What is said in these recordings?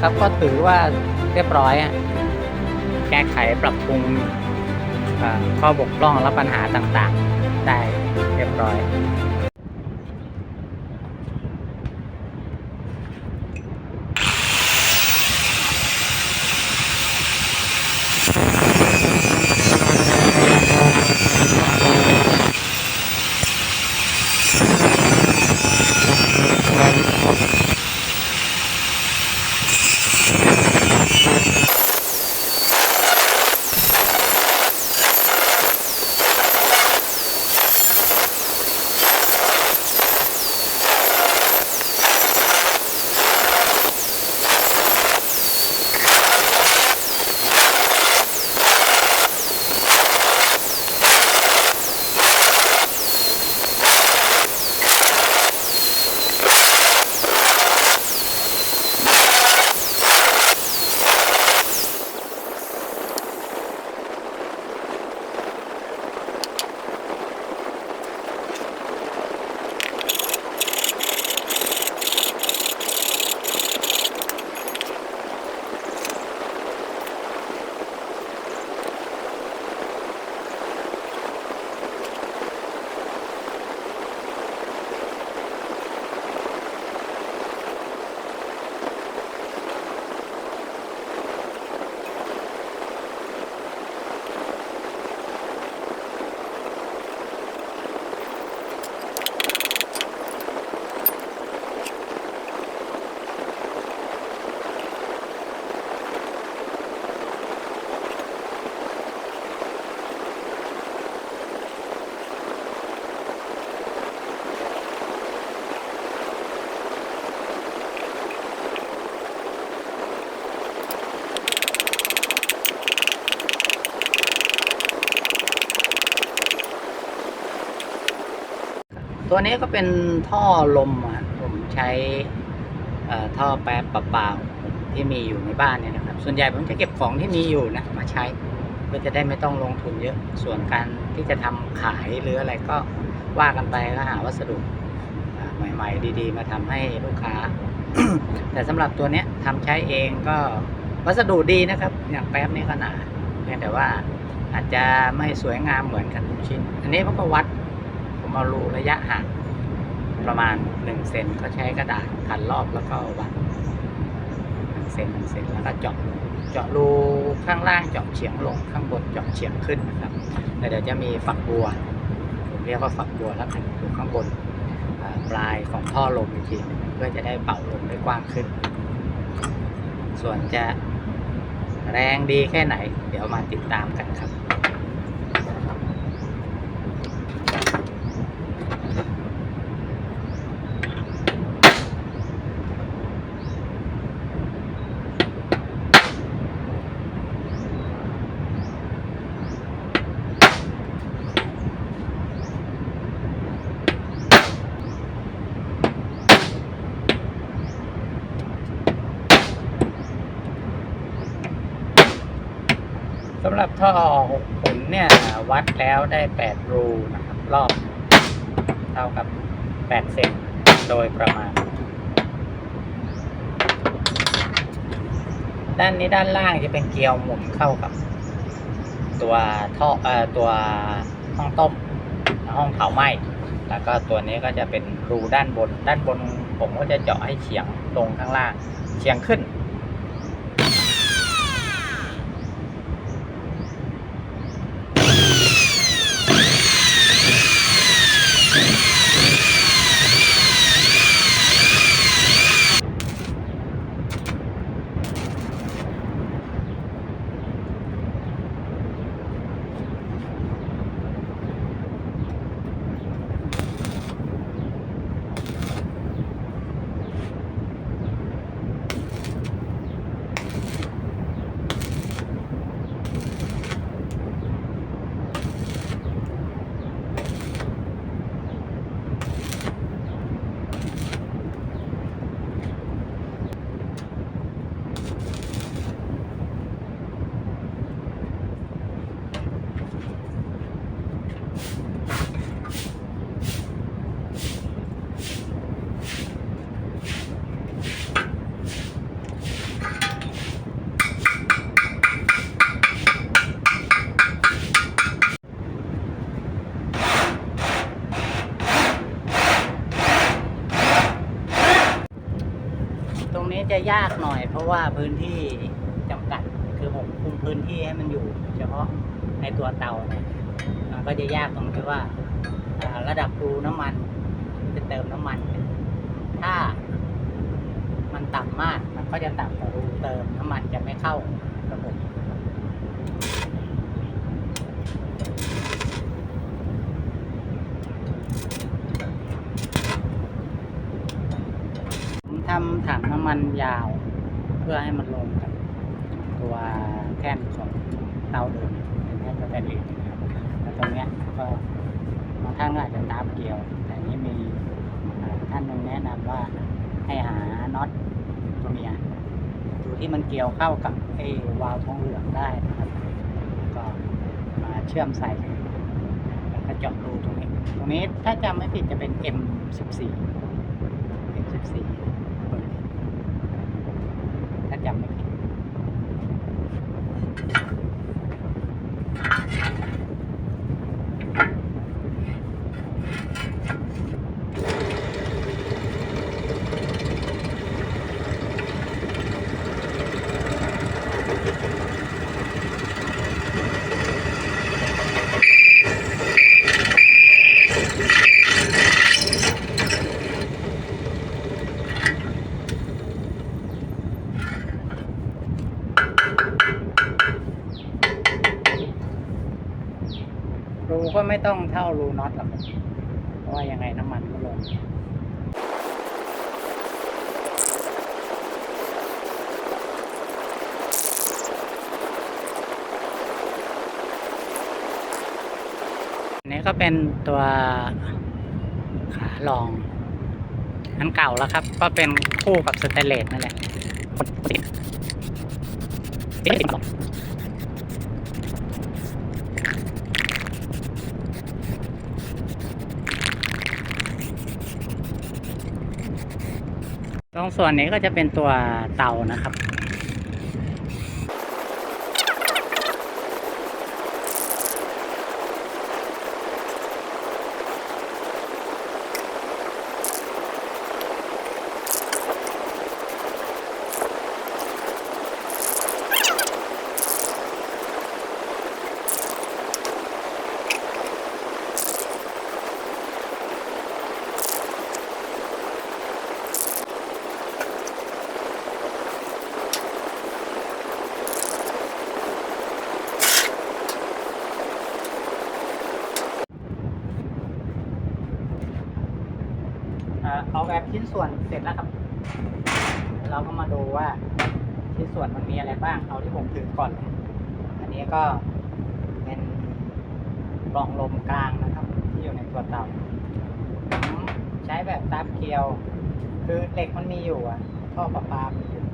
ครับก็ถือว่าเรียบร้อยแก้ไขปรับปรุงข้อบกพร่องและปัญหาต่างๆ ได้เรียบร้อย ตัวนี้ก็เป็นท่อลมอะผมใช้ท่อแป๊บเปล่าๆที่มีอยู่ในบ้านเนี่ยนะครับ ส่วนใหญ่ผมจะเก็บของที่มีอยู่นะมาใช้เพื่อจะได้ไม่ต้องลงทุนเยอะ ส่วนการที่จะทำขายหรืออะไรก็ว่ากันไปก็หาวัสดุใหม่ ๆ ดีๆ มาทำให้ลูกค้า แต่สำหรับตัวเนี้ยทำใช้เองก็วัสดุดีนะครับ อย่างแป๊บนี่ก็หนาเพียงแต่ว่าอาจจะไม่สวยงามเหมือนกันทุกชิ้น อันนี้ผมก็วัด เอารูระยะห่างประมาณ1เซนก็ใช้กระดาษพันรอบแล้วก็วัด1เซน1เซนแล้วก็เจาะเจาะรูข้างล่างเจาะเฉียงลงข้างบนเจาะเฉียงขึ้นนะครับแล้วเดี๋ยวจะมีฝักบัวผมเรียกว่าฝักบัวแล้วกันอยู่ข้างบนปลายของท่อลมอีกทีเพื่อจะได้เป่าลมได้กว้างขึ้น ส่วนจะแรงดีแค่ไหน เดี๋ยวมาติดตามกันครับำหรับท่อหกผลเนี่ย วัดแล้วได้แปดรูนะครับ รอบ เท่ากับแปดเซนโดยประมาณ ด้านนี้ด้านล่างจะเป็นเกลียวหมุนเข้ากับ ตัวท่อเอ่อตัวห้องต้ม ห้องเผาไหม้แล้วก็ตัวนี้ก็จะเป็นรูด้านบน ด้านบนผมก็จะเจาะให้เฉียงลงข้างล่าง เฉียงขึ้นากหน่อย เพราะว่าพื้นที่จำกัดคือผมคุมพื้นที่ให้มันอยู่ เฉพาะในตัวเตาเนี่ยมันก็จะยากตรงที่ว่าระดับรูน้ำมันจะเติมน้ำมัน ถ้ามันต่ำมากมันก็จะต่ำกว่ารูเติมน้ำมันจะไม่เข้าระบบ ผมทำ ถังน้ำมันยาว เพื่อให้มันลงกับตัวแท่นของเตาเดิมเป็นแท่นสแตนเลสนะครับแล้วตรงเนี้ยก็บางท่านก็อาจจะตามเกลียว แต่นี้มีท่านหนึ่งแนะนำว่าให้หาน็อตตัวเมียดูที่มันเกี่ยวเข้ากับไอ้วาล์วทองเหลืองได้นะครับก็มาเชื่อมใส่แล้วก็เจาะรูตรงนี้ ตรงนี้ถ้าจำไม่ผิดจะเป็น M14 เบอร์นี้ถ้าจำไม่ผิด รูก็ ไม่ต้องเท่ารูน็อตหรอกเพราะว่ายังไงน้ำมันก็ลงนนี้ก็เป็นตัวขารองอันเก่าแล้วครับ ก็เป็นคู่กับสเตเลสนั่นแหละต ตรงส่วนนี้ก็จะเป็นตัวเตานะครับ เอาแบบชิ้นส่วนเสร็จแล้วครับเราก็มาดูว่าชิ้นส่วนมันมีอะไรบ้าง เอาที่ผมถือก่อน อันนี้ก็เป็นกล่องลมกลางนะครับ ที่อยู่ในตัวเตาผมใช้แบบตามเกลียว คือเหล็กมันมีอยู่อะท่อประปามีอยู่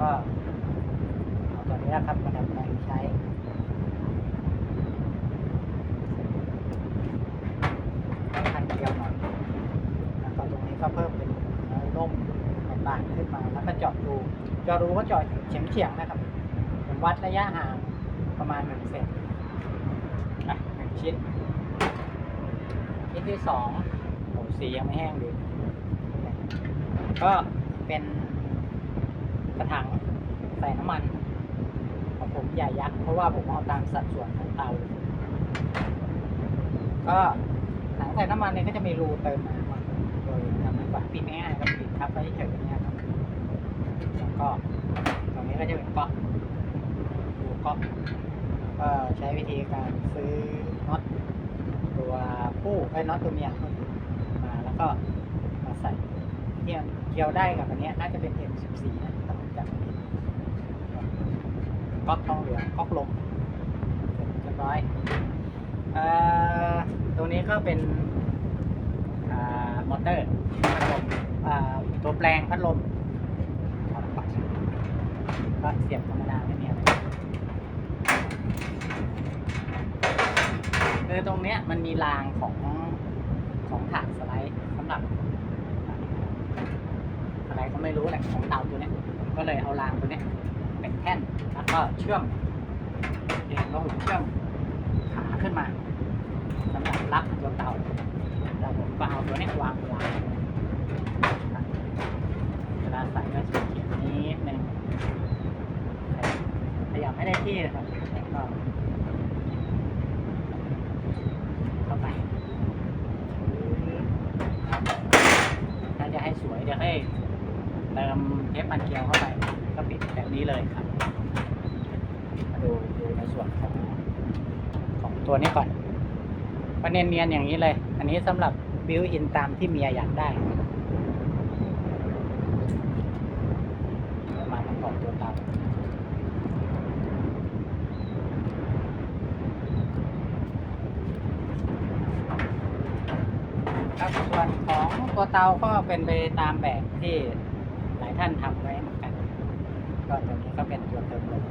ก็เอาตัวนี้นะครับมาดัดแปลงใช้ พันเกลียวหน่อยแล้วก็ตรงนี้ก็เพิ่มเป็นร่มบางๆขึ้นมา แล้วก็เจาะรูเจาะรูก็เจาะเฉียงๆนะครับผมวัดระยะห่างประมาณหนึ่งเซนอะหนึ่งชิ้น ชิ้นที่สองโอ้สียังไม่แห้งดีก็เป็นกระถางใส่น้ำมัน ของผมใหญ่ยักษ์เพราะว่าผมเอาตามสัดส่วนของเตาเลยก็ถังใส่น้ำมันเนี่ยก็จะมีรูเติมน้ำอะโดยทำให้ฝาปิดง่ายๆครับปิดทับไว้เฉยๆอย่างเงี้ยครับแล้ว ก็ตรงนี้ก็จะเป็นก๊อกรูก๊อกก็ใช้วิธีการซื้อน็อตตัวผู้ไอ้น็อตตัวเมียมาแล้วก็มาใส่เกี่ยเกี่ยวได้กับอันนี้น่าจะเป็น M14 นะถ้าผมจำไม่ผิดก๊อกทองเหลืองก๊อกลมเสร็จเรียบร้อยตัวนี้ก็เป็นมอเตอร์พัดลมตัวแปลงพัดลม ก็เสียบธรรมดาไม่มีอะไรคือตรงเนี้ยมันมีรางของของถาดสไลด์สำหรับอะไรก็ไม่รู้แหละของเตาตัวเนี้ยผมก็เลยเอารางตัวเนี้ยเป็นแท่นแล้วก็เชื่อมเด็กลงเชื่อมขาขึ้นมาสำหรับรับตัวเต่าแล้วผมก็เอาตัวนี้วางวางนะครับแล้ว ก็เข้าไปถ้าจะให้สวยเดี๋ยวให้เติมเทปมันเกลียวเข้าไป ก็ปิดแบบนี้เลยครับ มาดูดูในส่วนของของตัวนี้ก่อนก็เนียนๆอย่างนี้เลย อันนี้สำหรับบิวอินตามที่เมียอยากได้เดี๋ยวมาประกอบตัวเตาครับส่วนของ ตัวเตาก็เป็นไปตามแบบที่หลายท่านทำไว้เหมือนกัน ก็ตัวนี้ก็เป็นตัวเติมลม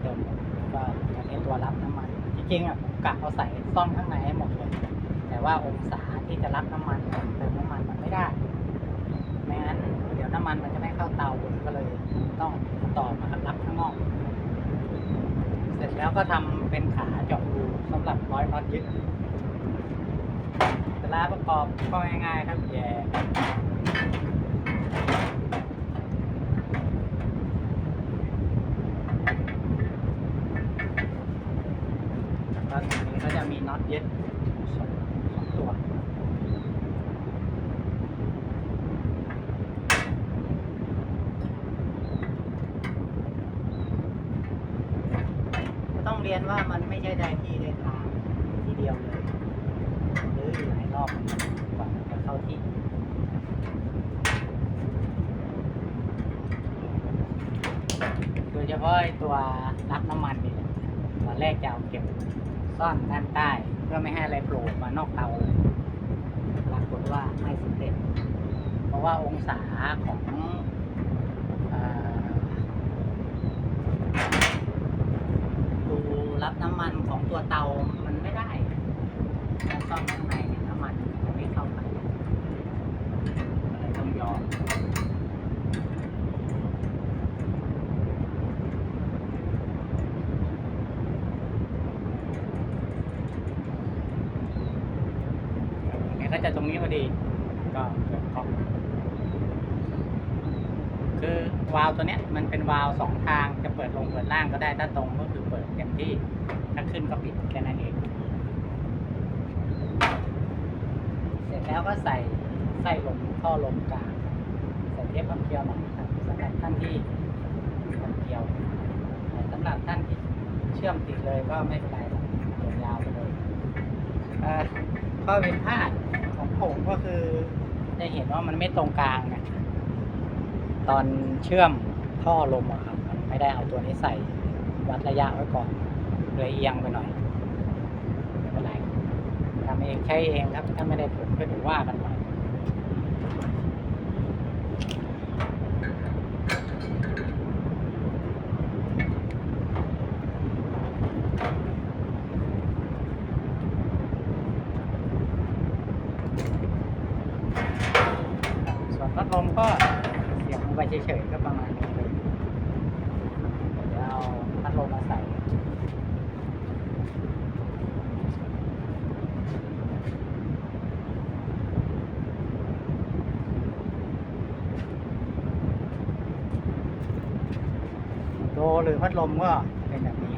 เติมลมแล้วก็อันนี้ตัวรับน้ำมัน จริงๆอะผมกะเอาใส่ซ่อมข้างในให้หมดเลยแต่ว่าองศาที่จะรับน้ำมันเติมน้ำมันมันไม่ได้ไม่งั้นเดี๋ยวน้ำมันมันจะไม่เข้าเตาผมก็เลยต้องต่อมารับข้างนอก เสร็จแล้วก็ทำเป็นขาเจาะรูสำหรับร้อยน็อตยึด ลาประกอบก็ง่ายๆครับแย่แล้วตรงนี้ก็จะมีน็อตยึดสองสองตัวต้องเรียนว่ามันไม่ใช่ได้ที่ได้ทางทีเดียวเลยหรืออยู่หลายรอบกว่ามันจะเข้าที่ โด ยเฉพาะไอ้ตัวรับน้ำมันนี่แหละตอนแรกจะเอาเก็บซ่อนด้านใต้ เพื่อไม่ให้อะไรโผล่มานอกเตาเลยปรากฏว่าไม่สำเร็จ เพราะว่าองศาของอ่อดูรับน้ำมันของตัวเตามันไม่ได้ซ่อมข้างในเนี่ยน้ำมันมันไม่เข้าไปก็เลยต้องยอมเนี้พอดี ก็เปิดก๊อกคือวาล์วตัวเนี้ยมันเป็นวาล์วสองทางจะเปิดลงเปิดล่างก็ได้ถ้าตรงก็คือเปิดเต็มที่ถ้าขึ้นก็ปิดแค่นั้นเอง เสร็จแล้วก็ใส่ใส่ลมท่อลมกลางใส่เทปพันเกลียวหน่อยครับสำหรับท่านที่พันเกลียวสำหรับท่านที่เชื่อมติดเลยก็ไม่เป็นไรหรอกยาวไปเลยข้อผิดพลาด ผมก็คือได้เห็นว่ามันไม่ตรงกลางไงตอนเชื่อมท่อลมอะครับ มันไม่ได้เอาตัวนี้ใส่วัดระยะไว้ก่อนเลยเอียงไปหน่อยไม่เป็นไรทำเองใช้เองครับ ถ้าไม่ได้ผลก็ถือว่ากันไปส่วนพัดลมก็เสียบลงไปเฉยๆก็ประมาณนี้เลยเดี๋ยวเอาพัดลมมาใส่ โด หรือพัดลมก็เป็นแบบนี้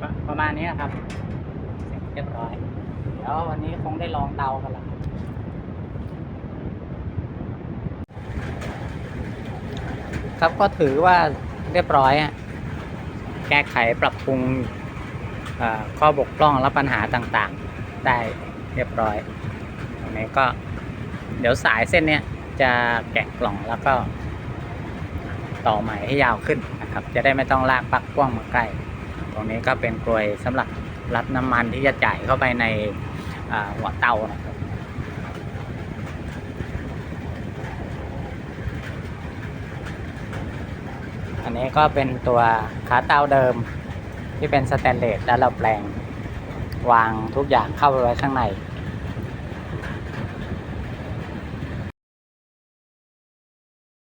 ประประมาณนี้นะครับ เสร็จเรียบร้อย เดี๋ยววันนี้คงได้ลองเตากันละ ครับก็ถือว่าเรียบร้อย แก้ไขปรับปรุงข้อบกพร่องและปัญหาต่างๆ ได้เรียบร้อยตรงนี้ก็เดี๋ยวสายเส้นเนี้ยจะแกะกล่องแล้วก็ต่อใหม่ให้ยาวขึ้นนะครับ จะได้ไม่ต้องลากปลั๊กพ่วงมาใกล้ ตรงนี้ก็เป็นกลวยสำหรับรับน้ำมันที่จะจ่ายเข้าไปในหัวเตานะครับ นี้ก็เป็นตัวขาเตาเดิมที่เป็นสแตนเลสแล้วเราแปลง วางทุกอย่างเข้าไปไว้ข้างใน